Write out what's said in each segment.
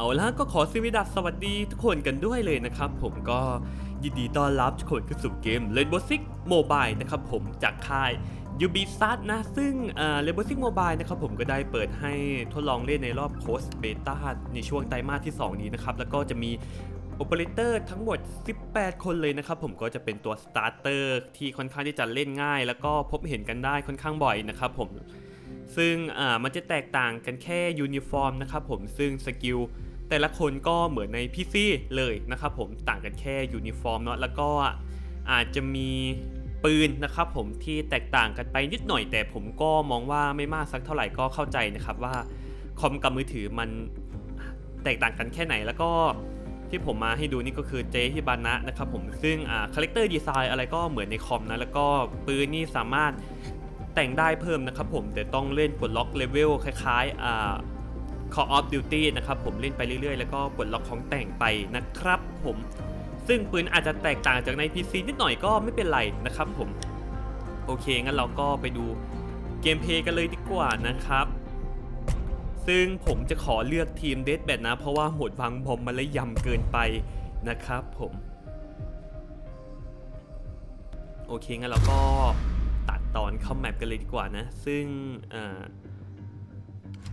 เอาละก็ขอสวีดัสสวัสดีทุกคนกันด้วยเลยนะครับ ผมก็ยินดีต้อนรับทุกคนเข้าสู่เกม Rainbow Six Mobile นะครับผมจากค่าย Ubisoft นะ ซึ่งเอ่อ Rainbow Six Mobile นะครับผมก็ได้เปิดให้ทดลองเล่นในรอบ Post Beta ในช่วงไตรมาสที่ 2 นี้นะครับ แล้วก็จะมีโอเปอเรเตอร์ทั้งหมด 18 คนเลยนะครับ ผมก็จะเป็นตัวสตาร์เตอร์ที่ค่อนข้างที่จะเล่นง่าย แล้วก็พบเห็นกันได้ค่อนข้างบ่อยนะครับผมซึ่งมันจะแตกต่างกันแค่ยูนิฟอร์มนะครับผมซึ่งสกิล แต่ละคนก็เหมือนใน PC เลยนะครับผมต่างกันแค่ยูนิฟอร์มเนาะแล้วก็อาจจะมีปืนนะครับผมที่แตกต่างกันไปนิดหน่อย แต่ผมก็มองว่าไม่มากสักเท่าไหร่ก็เข้าใจนะครับว่าคอมกับมือถือมันแตกต่างกันแค่ไหนแล้วก็ที่ผมมาให้ดูนี่ก็คือเจฮิบานะนะครับผมซึ่งอ่าคาแรคเตอร์ดีไซน์อะไรก็เหมือนในคอมนะแล้วก็ปืนนี่สามารถแต่งได้เพิ่มนะครับผมแต่ต้องเล่นกดล็อกเลเวลคล้ายๆอ่า Call of Duty นะครับผมเล่นไปเรื่อยๆ แล้วก็กดล็อกของแต่งไปนะครับผมซึ่งปืนอาจจะแตกต่างจากใน PC นิดหน่อยก็ไม่เป็นไรนะครับผมโอเคงั้นเราก็ไปดูเกมเพย์กันเลยดีกว่านะครับ ซึ่งผมจะขอเลือกทีมเด b แบทนะ เพราะว่าโหมดวางบอมมันลยยำเกินไปนะครับผมโอเคงั้นเราก็ตัดตอนเข้าแมปกันเลยดีกว่านะ ซึ่งอา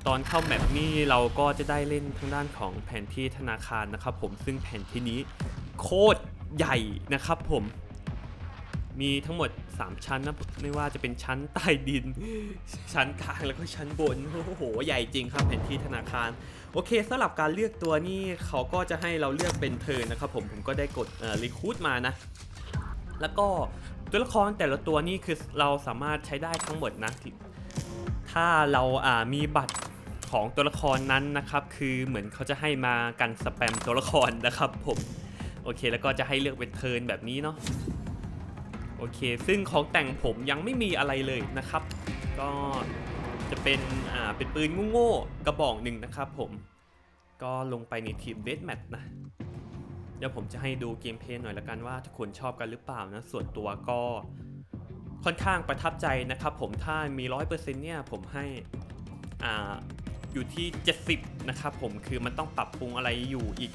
ตอนเข้าแมปนี่เราก็จะได้เล่นทางด้านของแผนที่ธนาคารนะครับผมซึ่งแผนที่นี้โคตรใหญ่นะครับผม มีทั้งหมด 3 ชั้นนะไม่ว่าจะเป็นชั้นใต้ดิน ชั้นกลางแล้วก็ชั้นบนโอ้โหใหญ่จริงครับแผนที่ธนาคาร โอเคสำหรับการเลือกตัวนี่เขาก็จะให้เราเลือกเป็นเทินนะครับผมผมก็ได้กดรีคูดมานะ แล้วก็ตัวละครแต่ละตัวนี่คือเราสามารถใช้ได้ทั้งหมดนะถ้าเราอ่ามีบัตร ของตัวละครนั้นนะครับ คือเหมือนเขาจะให้มากันสแปมตัวละครนะครับผมโอเคแล้วก็จะให้เลือกเป็นเทิร์นแบบนี้เนาะโอเค ซึ่งของแต่งผมยังไม่มีอะไรเลยนะครับ ก็จะเป็นอ่าเป็นปืนโง่ๆกระบอกหนึ่งนะครับผมก็ลงไปในทีมเด a แมทนะเดี๋ยวผมจะให้ดูเกมเพลย์หน่อยละกันว่าทุกคนชอบกันหรือเปล่านะ ส่วนตัวก็ค่อนข้างประทับใจนะครับผมถ้ามี 100%เนี่ยผมให้อ่า อยู่ที่ 70 นะครับผมคือมันต้องปรับปรุงอะไรอยู่อีก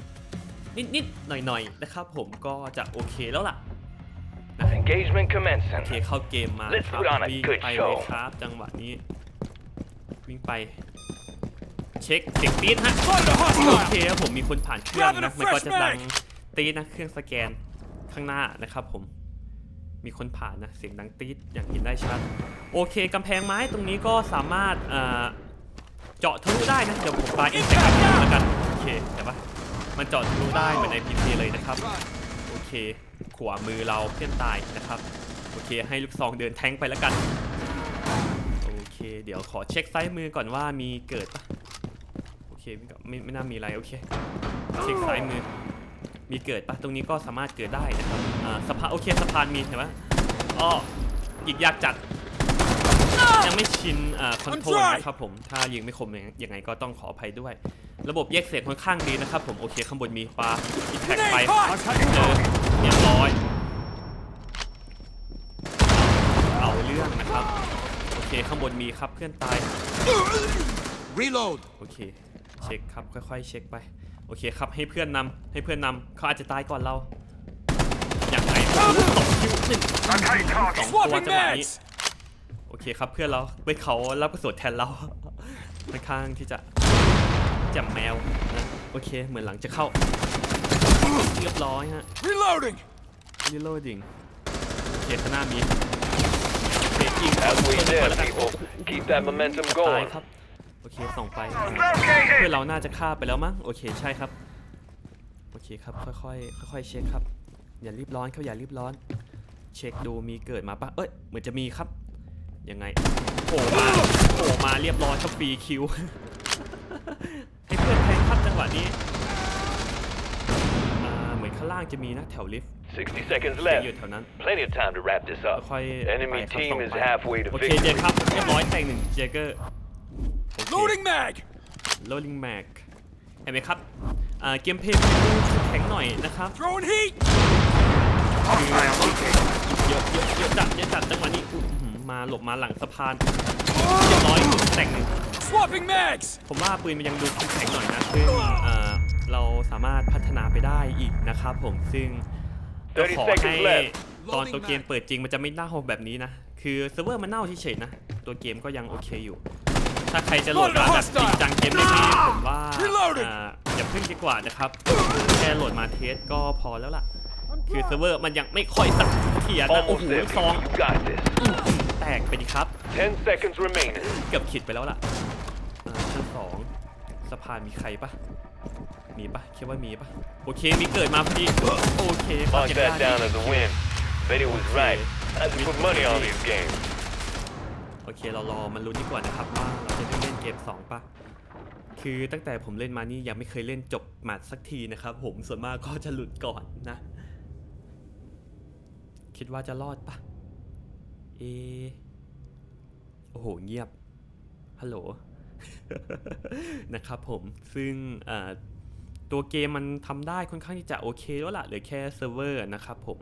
นิดๆหน่อยๆนะครับผมก็จะโอเคแล้วล่ะ Engagement โอ commencing. เคเข้าเกมมา Let's ครับ put on a วิ่ง good ไป show เลยครับจังหวะนี้ วิ่งไป เช็คเสียงตีดฮะโอเคครับผมมีคนผ่านเครื่องนะมันก็จะดังตีดนะเครื่องสแกนข้างหน้านะครับผมมีคนผ่านนะเสียงดังตีดอย่างเห็นได้ชัดโอเคกำแพงไม้ตรงนี้ก็สามารถ เจาะทะลุได้นะเดี๋ยวผมปาอินแตกแล้วกันโอเคแต่ว่ามันเจาะทะลุได้เหมือนใน PC เลยนะครับโอเคขวามือเราเพื่อนตายนะครับโอเค ให้ลูกซองเดินแทงไปแล้วกันโอเค เดี๋ยวขอเช็คซ้ายมือก่อนว่ามีเกิดปะโอเคไม่ไม่ไม่น่ามีอะไรโอเคเช็คซ้ายมือมีเกิดปะตรงนี้ก็สามารถเกิดได้นะครับอ่าสะพานโอเคสะพานมีเห็นปะอ้อยิงยากจัด ยังไม่ชินอ่าคอนโทรลนะครับผม ถ้ายิงไม่คมยังยังไงก็ต้องขออภัยด้วย ระบบแยกเสียงค่อนข้างดีนะครับผม โอเคข้างบนมีปลาอินแท็กไปเจอเรียบร้อย เอาเรื่องนะครับ โอเคข้างบนมีครับเพื่อนตาย Reload. โอเค เช็คครับค่อยๆ เช็คไป โอเคครับให้เพื่อนนำให้เพื่อนนำเขาอาจจะตายก่อนเรา อย่างไรตกคิวหนึ่งสองตัวจังหวะนี้โอ เคครับเพื่อนเราไปเขารับกระสุนแทนเราค่อนข้างที่จะแจ่มแมวนะโอเคเหมือนหลังจะเข้าเรียบร้อยฮะ Reloading. reloading โอเคข้างหน้ามีเบรกยิง Halfway เปิด there, แล้วกัน people. Keep that momentum ตาย going. ครับ โอเคส่องไปอ่าเพื่อนเราน่าจะฆ่าไปแล้วมั้งโอเคใช่ครับ โอเคครับค่อยๆค่อยๆเช็คครับ อย่ารีบร้อนเขาอย่ารีบร้อน เช็คดูมีเกิดมาปะเอ้ยเหมือนจะมีครับ ยังไงโผล่มาโผล่มาเรียบร้อยครับฟรีคิว ให้เพื่อนแทงครับจังหวะนี้อ่าเหมือนข้างล่างจะมีนะแถวลิฟต์60 seconds เสีย left. อยู่แถวนั้น Plenty of time to wrap this up. ค่อยๆไป Enemy ครับ team ส่ง is ไป halfway to โอเคเจ victory. ครับเรียบร้อยแตงหนึ่งเจเกอร์ Loading mag. โรลลิงแม็กเห็นไหมครับอ่าเกมเพลย์มันดูแข็งหน่อยนะครับ Throwing heat. คือเยอะเยอะเยอะจัดเยอะจัดจังหวะนี้อุ๊ยอื้อหือ มาหลบมาหลังสะพานเรียบร้อยแต่งหนึ่ง Swapping mags. ผมว่าปืนมันยังดูแข็งหน่อยนะซึ่งอ่าสามารถพัฒนาไปได้อีกนะครับผมซึ่งก็ขอ30 seconds ให้ left ตอนตัวเกมเปิดจริงมันจะไม่เน่าแบบนี้นะ คือเซิร์ฟเวอร์มันเน่าเฉยๆนะ ตัวเกมก็ยังโอเคอยู่ ถ้าใครจะโหลดมาแบบจริงจังเกมนี้ผมว่า Reloading อ่าอย่าเพิ่งดีกว่านะครับ แค่โหลดมาเทสก็พอแล้วล่ะ คือเซิร์ฟเวอร์มันยังไม่ค่อยสักเทียนนะโอ้โห Almost there. ซอง You got this. แตกไปดิครับ 10 seconds remaining. เกือบขิดไปแล้วล่ะอ่าชั้นสองสะพานมีใครปะมีปะคิดว่ามีปะโอเคมีเกิดมาพอดีโอเคครับ Mark เก็บ that ได้ down as a win. Betty was right. I had to put money on these games. โอเคเรารอมันลุ้นดีกว่านะครับว่าเราจะได้เล่นเกม2ปะคือตั้งแต่ผมเล่นมานี่ยังไม่เคยเล่นจบแมตช์สักทีนะครับผมส่วนมากก็จะหลุดก่อนนะ คิดว่าจะรอดปะ เอโอ้โห เงียบ ฮัลโหล นะครับผม ซึ่งตัวเกมมันทำได้ค่อนข้างที่จะโอเคแล้วล่ะเหลือแค่เซิร์ฟเวอร์นะครับผม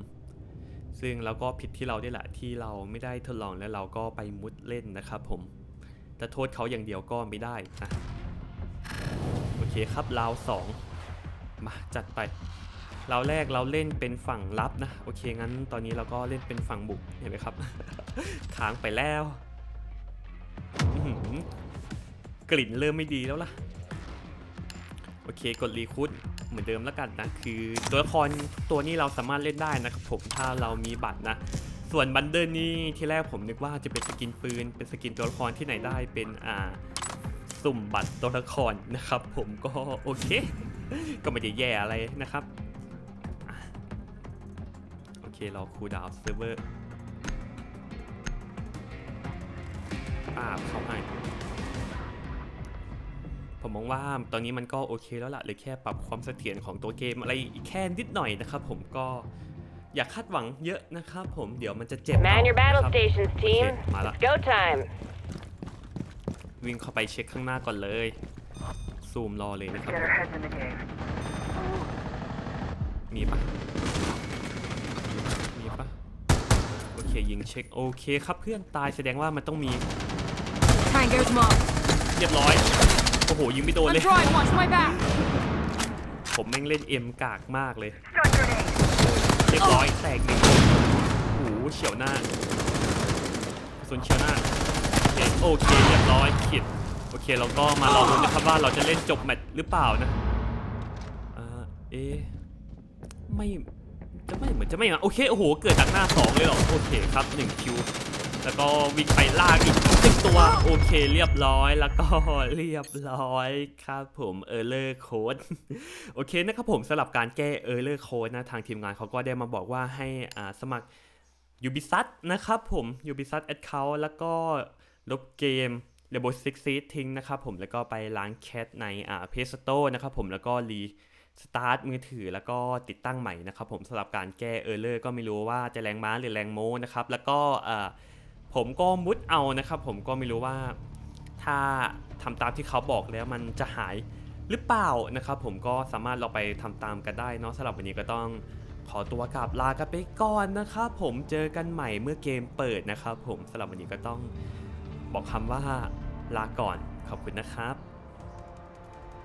ซึ่งเราก็ผิดที่เราได้แหละที่เราไม่ได้ทดลองแล้วเราก็ไปมุดเล่นนะครับผมแต่โทษเขาอย่างเดียวก็ไม่ได้นะโอเคครับราวสองมาจัดไป เราแรกเราเล่นเป็นฝั่งรับนะ โอเคงั้นตอนนี้เราก็เล่นเป็นฝั่งบุกเห็นไหมครับ ค้างไปแล้วกลิ่นเริ่มไม่ดีแล้วล่ะ โอเคกดรีคูดเหมือนเดิมแล้วกันนะ คือตัวละครตัวนี้เราสามารถเล่นได้นะครับผมถ้าเรามีบัตรนะ ส่วนบันเดิลนี่ที่แรกผมนึกว่าจะเป็นสกินปืน เป็นสกินตัวละครที่ไหนได้เป็นอ่าสุ่มบัตรตัวละครนะครับ ผมก็โอเค ก็ไม่ได้แย่อะไรนะครับ โอเคเราคูลดาวน์เซิร์ฟเวอร์อ่าเข้าให้ผมมองว่าตอนนี้มันก็โอเคแล้วล่ะเหรือแค่ปรับความเสถียรของตัวเกมอะไรอีกแค่นิดหน่อยนะครับผมก็อย่าคาดหวังเยอะนะครับผมเดี๋ยวมันจะเจ็บ Man your เอา battle นะครับ stations, โอเค team. มาละ It's go time. วิ่งเข้าไปเช็คข้างหน้าก่อนเลย ซูมรอเลยนะครับ Get our heads in the game. มีปะมีปะโอเคยิงเช็คโอเคครับเพื่อนตายแสดงว่ามันต้องมี Tango's marked. เรียบร้อยโอ้โหยิงไม่โดน I'm เลย trying, watch my back. ผมแม่งเล่นเอ็มกากมากเลย Stun grenade. เรียบร้อยแตกหนึ่งโอ้โหเฉียวหน้ากระสุนเฉียวหน้าโอเคโอเคเรียบร้อยขิดโอเคเราก็มาลองดูนะครับว่าเราจะเล่นจบแมตช์หรือเปล่านะอ่าเอะไม่ จะไม่เหมือนจะไม่มาโอเคโอ้โหเกิดจากหน้าสองเลยเหรอโอเคครับหนึ่งคิวแล้วก็วิ่งไปลากอีกหนึ่งตัวโอเคเรียบร้อยแล้วก็เรียบร้อยครับผมเออร์เลอร์โค้ดโอเคนะครับผมสำหรับการแก้เออร์เลอร์โค้ดนะทางทีมงานเขาก็ได้มาบอกว่าให้อ่าสมัคร Ubisoft นะครับผม Ubisoft Account แล้วก็ลบเกม Rainbow Six Siege ทิ้งนะครับผมแล้วก็ไปล้างแคทในอ่า Play Store นะครับผมแล้วก็รี สตาร์ทมือถือแล้วก็ติดตั้งใหม่นะครับผมสำหรับการแก้เออร์เลอร์ก็ไม่รู้ว่าจะแรงม้าหรือแรงโมนะครับแล้วก็ผมก็มุดเอานะครับผมก็ไม่รู้ว่าถ้าทำตามที่เขาบอกแล้วมันจะหายหรือเปล่านะครับผมก็สามารถเราไปทำตามกันได้เนาะสำหรับวันนี้ก็ต้องขอตัวกลับลากันไปก่อนนะครับผมเจอกันใหม่เมื่อเกมเปิดนะครับผมสำหรับวันนี้ก็ต้องบอกคำว่าลาก่อนขอบคุณนะครับ